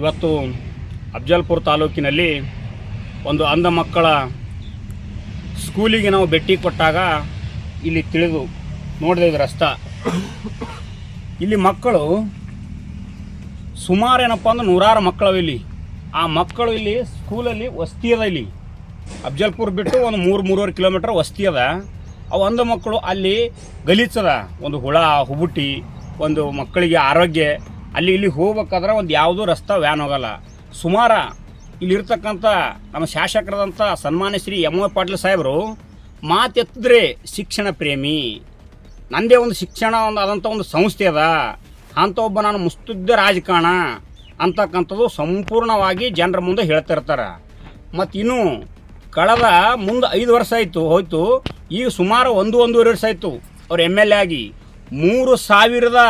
ಇವತ್ತು ಅಫ್ಜಲ್ಪುರ ತಾಲೂಕಿನಲ್ಲಿ ಒಂದು ಅಂಧ ಮಕ್ಕಳ ಸ್ಕೂಲಿಗೆ ನಾವು ಭೇಟಿ ಕೊಟ್ಟಾಗ ಇಲ್ಲಿ ತಿಳಿದು ನೋಡಿದೆ ಇದು ರಸ್ತ ಇಲ್ಲಿ ಮಕ್ಕಳು ಸುಮಾರು ಏನಪ್ಪ ಅಂದ್ರೆ ನೂರಾರು ಮಕ್ಕಳು ಇಲ್ಲಿ. ಆ ಮಕ್ಕಳು ಇಲ್ಲಿ ಸ್ಕೂಲಲ್ಲಿ ವಸ್ತಿ ಅದ ಇಲ್ಲಿ. ಅಫ್ಜಲ್ಪುರ್ ಬಿಟ್ಟು ಒಂದು ಮೂರು, ಮೂರುವರೆ ಕಿಲೋಮೀಟ್ರ್ ವಸ್ತಿ ಅದ. ಅವು ಅಂಧ ಮಕ್ಕಳು ಅಲ್ಲಿ ಗಲೀಜದ ಒಂದು ಹುಳ ಹುಬುಟ್ಟಿ ಒಂದು ಮಕ್ಕಳಿಗೆ ಆರೋಗ್ಯ ಅಲ್ಲಿ ಇಲ್ಲಿ ಹೋಗ್ಬೇಕಾದ್ರೆ ಒಂದು ಯಾವುದೂ ರಸ್ತೆ ವ್ಯಾನ್ ಹೋಗಲ್ಲ. ಸುಮಾರ ಇಲ್ಲಿರ್ತಕ್ಕಂಥ ನಮ್ಮ ಶಾಸಕರಾದಂಥ ಸನ್ಮಾನ್ಯ ಶ್ರೀ ಎಂ ಒ ಪಾಟೀಲ್ ಸಾಹೇಬರು ಮಾತೆತ್ತಿದ್ರೆ ಶಿಕ್ಷಣ ಪ್ರೇಮಿ. ನಂದೇ ಒಂದು ಶಿಕ್ಷಣ ಒಂದು ಆದಂಥ ಒಂದು ಸಂಸ್ಥೆ ಅದ. ಅಂಥ ಒಬ್ಬ ನಾನು ಮುಸ್ತುದ್ದ ರಾಜಕಾರಣ ಅಂತಕ್ಕಂಥದ್ದು ಸಂಪೂರ್ಣವಾಗಿ ಜನರ ಮುಂದೆ ಹೇಳ್ತಿರ್ತಾರೆ ಮತ್ತು ಇನ್ನು ಕಳೆದ ಮುಂದೆ ಐದು ವರ್ಷ ಆಯಿತು, ಹೋಯ್ತು. ಈಗ ಸುಮಾರು ಒಂದು, ಒಂದೂವರೆ ವರ್ಷ ಆಯಿತು. ಅವ್ರು ಎಂ ಎಲ್ ಎ ಆಗಿ. ಮೂರು ಸಾವಿರದ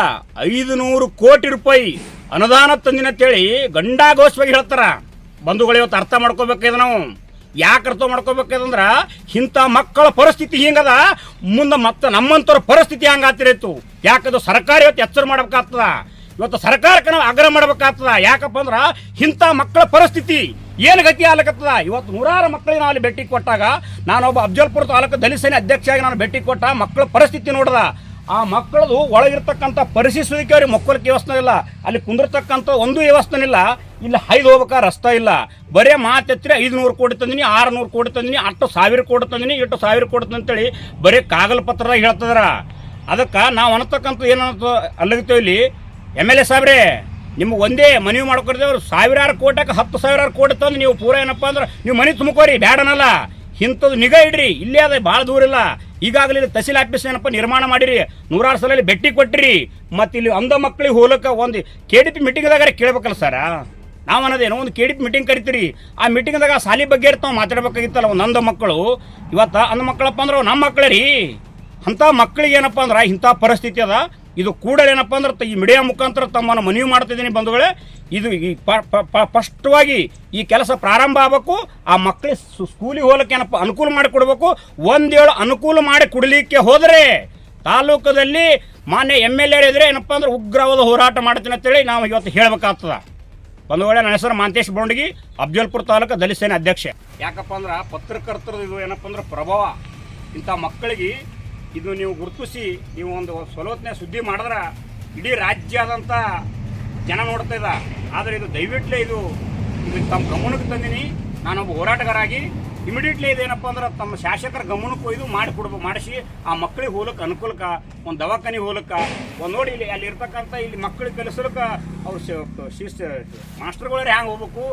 ಐದು ನೂರು ಕೋಟಿ ರೂಪಾಯಿ ಅನುದಾನ ತಂದಿನ ಕೇಳಿ ಗಂಡಾ ಘೋಷವಾಗಿ ಹೇಳ್ತಾರ. ಬಂಧುಗಳು ಇವತ್ತು ಅರ್ಥ ಮಾಡ್ಕೋಬೇಕಾಯ್ತು ನಾವು. ಯಾಕೆ ಅರ್ಥ ಮಾಡ್ಕೋಬೇಕಂದ್ರ ಇಂಥ ಮಕ್ಕಳ ಪರಿಸ್ಥಿತಿ ಹಿಂಗದ, ಮುಂದೆ ಮತ್ತೆ ನಮ್ಮಂಥವ್ರ ಪರಿಸ್ಥಿತಿ ಹಂಗಾತಿರೈತು. ಯಾಕಂದ್ರೆ ಸರ್ಕಾರ ಇವತ್ತು ಎಚ್ಚರ ಮಾಡ್ಬೇಕಾಗ್ತದ? ಇವತ್ತು ಸರ್ಕಾರಕ್ಕೆ ನಾವು ಆಗ್ರಹ ಮಾಡ್ಬೇಕಾಗ್ತದ. ಯಾಕಪ್ಪ ಅಂದ್ರೆ ಇಂಥ ಮಕ್ಕಳ ಪರಿಸ್ಥಿತಿ ಏನು ಗತಿ ಆಗ್ಲಕತ್ತದ? ಇವತ್ತು ನೂರಾರು ಮಕ್ಕಳಿಗೆ ನಾವು ಅಲ್ಲಿ ಭೇಟಿ ಕೊಟ್ಟಾಗ ನಾನೊಬ್ಬ ಅಫ್ಜಲ್ಪುರ ತಾಲೂಕು ದಲಿತ ಸೇನೆ ಅಧ್ಯಕ್ಷರಾಗಿ ನಾನು ಭೇಟಿ ಕೊಟ್ಟ ಮಕ್ಕಳ ಪರಿಸ್ಥಿತಿ ನೋಡ್ದ. ಆ ಮಕ್ಕಳದು ಒಳಗಿರ್ತಕ್ಕಂಥ ಪರಿಶೀಲಿಸೋದಕ್ಕೆ ಅವ್ರಿಗೆ ಮಕ್ಕಳಕ್ಕೆ ವ್ಯವಸ್ಥೆ ಇಲ್ಲ. ಅಲ್ಲಿ ಕುಂದಿರ್ತಕ್ಕಂಥ ಒಂದು ವ್ಯವಸ್ಥೆ ಇಲ್ಲ. ಇಲ್ಲಿ ಹೈದು ಹೋಗ್ಬೇಕಾ? ರಸ್ತೆ ಇಲ್ಲ. ಬರೇ ಮಾತೆತ್ತರೆ ಐದುನೂರು ಕೋಟಿ ತಂದಿನಿ, ಆರುನೂರು ಕೋಟಿ ತಂದಿನಿ, ಅಷ್ಟು ಸಾವಿರ ಕೋಟಿ ತಂದಿನಿ, ಇಷ್ಟು ಸಾವಿರ ಕೋಟಿ ಅಂತೇಳಿ ಬರೀ ಕಾಗಲ್ ಪತ್ರದಾಗ ಹೇಳ್ತದ್ರ. ಅದಕ್ಕೆ ನಾವು ಅನ್ನತಕ್ಕಂಥ ಏನಂತ ಅಲ್ಲಗಿತ್ತೇವೆ ಇಲ್ಲಿ. ಎಂ ಎಲ್ ಎ ಸಾಹೇಬ್ರೆ ನಿಮ್ಗೆ ಒಂದೇ ಮನವಿ ಮಾಡ್ಕೊಡ್ತೇವೆ ಸಾವಿರಾರು ಕೋಟಕ್ಕೆ ಹತ್ತು ಸಾವಿರಾರು ಕೋಟಿ ತಂದು ನೀವು ಪೂರ ಏನಪ್ಪ ಅಂದ್ರೆ ನೀವು ಮನೆ ತುಂಬ್ಕೋರಿ ಬ್ಯಾಡನಲ್ಲ. ಇಂಥದ್ದು ನಿಗಾ ಇಡ್ರಿ. ಇಲ್ಲೇ ಅದ ಭಾಳ ದೂರ ಇಲ್ಲ. ಈಗಾಗಲೇ ತಹಸೀಲ್ ಆಫೀಸ್ ಏನಪ್ಪ ನಿರ್ಮಾಣ ಮಾಡಿರಿ. ನೂರಾರು ಸಲ ಭೇಟಿ ಕೊಟ್ಟಿರಿ ಮತ್ತು ಇಲ್ಲಿ ಅಂಧ ಮಕ್ಕಳಿಗೆ ಹೋಲಕ್ಕೆ ಒಂದು ಕೆ ಡಿ ಪಿ ಮೀಟಿಂಗ್ದಾಗ ಕೇಳ್ಬೇಕಲ್ಲ ಸರ ನಾವು ಅನ್ನೋದೇನೋ? ಒಂದು ಕೆ ಡಿ ಪಿ ಮೀಟಿಂಗ್ ಕರಿತೀರಿ. ಆ ಮೀಟಿಂಗ್ದಾಗ ಸಾಲಿ ಬಗ್ಗೆ ಇರ್ತಾವೆ ಮಾತಾಡ್ಬೇಕಾಗಿತ್ತಲ್ಲ ಒಂದು ಅಂಧ ಮಕ್ಕಳು. ಇವತ್ತು ಅಂಧ ಮಕ್ಕಳಪ್ಪ ಅಂದ್ರೆ ನಮ್ಮ ಮಕ್ಕಳೇ ರೀ. ಅಂಥ ಮಕ್ಕಳಿಗೆ ಏನಪ್ಪ ಅಂದ್ರೆ ಇಂಥ ಪರಿಸ್ಥಿತಿ ಅದ. ಇದು ಕೂಡಲೇ ಏನಪ್ಪ ಅಂದ್ರೆ ಈ ಮೀಡಿಯಾ ಮುಖಾಂತರ ತಮ್ಮನ್ನು ಮನವಿ ಮಾಡ್ತಿದ್ದೀನಿ ಬಂಧುಗಳೇ. ಇದು ಈ ಸ್ಪಷ್ಟವಾಗಿ ಈ ಕೆಲಸ ಪ್ರಾರಂಭ ಆಗಬೇಕು. ಆ ಮಕ್ಕಳಿಗೆ ಸ್ಕೂಲಿಗೆ ಹೋಗಲಿಕ್ಕೆ ಏನಪ್ಪ ಅನುಕೂಲ ಮಾಡಿ ಕೊಡಬೇಕು. ಒಂದೇಳು ಅನುಕೂಲ ಮಾಡಿ ಕೊಡಲಿಕ್ಕೆ ಹೋದರೆ ತಾಲೂಕದಲ್ಲಿ ಮಾನ್ಯ ಎಂ ಎಲ್ ಎ ಇದ್ರೆ ಏನಪ್ಪ ಅಂದ್ರೆ ಉಗ್ರವಾದ ಹೋರಾಟ ಮಾಡ್ತೀನಿ ಅಂತೇಳಿ ನಾವು ಇವತ್ತು ಹೇಳ್ಬೇಕಾಗ್ತದ. ಒಂದು ವೇಳೆ ನನ್ನ ಹೆಸರು ಮಾಂತೇಶ್ ಬೋಂಡಗಿ ಅಫ್ಜಲ್ಪುರ ತಾಲೂಕು ದಲಿತ ಸೇನೆ ಅಧ್ಯಕ್ಷ. ಯಾಕಪ್ಪ ಅಂದ್ರೆ ಪತ್ರಕರ್ತರದು ಇದು ಏನಪ್ಪ ಅಂದ್ರೆ ಪ್ರಭಾವ. ಇಂಥ ಮಕ್ಕಳಿಗೆ ಇದು ನೀವು ಗುರುತಿಸಿ, ನೀವು ಒಂದು ಸ್ವಲೋತ್ನೆ ಸುದ್ದಿ ಮಾಡಿದ್ರೆ ಇಡೀ ರಾಜ್ಯಾದಂಥ ಜನ ನೋಡ್ತಾ ಇದ್ದ ಆದರೆ ಇದು ದಯವಿಟ್ಲೆ ಇದು ಇದು ತಮ್ಮ ಗಮನಕ್ಕೆ ತಂದಿನಿ. ನಾನೊಬ್ಬ ಹೋರಾಟಗಾರಾಗಿ ಇಮಿಡಿಯೇಟ್ಲಿ ಇದೇನಪ್ಪ ಅಂದ್ರೆ ತಮ್ಮ ಶಾಸಕರ ಗಮನಕ್ಕೆ ಒಯ್ದು ಮಾಡಿ ಕೊಡ್ಬೇಕು ಮಾಡಿಸಿ, ಆ ಮಕ್ಕಳಿಗೆ ಹೋಲಕ್ಕೆ ಅನುಕೂಲಕ್ಕೆ, ಒಂದು ದವಾಖಾನೆ ಹೋಲಕ್ಕೆ, ಒಂದು ನೋಡಿ ಇಲ್ಲಿ ಅಲ್ಲಿ ಇರ್ತಕ್ಕಂಥ ಇಲ್ಲಿ ಮಕ್ಕಳಿಗೆ ಕಲಿಸಲಕ್ಕ ಅವ್ರು ಶಿಸ್ತು ಮಾಸ್ಟರ್ಗಳೇ ಹ್ಯಾಂಗೆ ಹೋಗ್ಬೇಕು?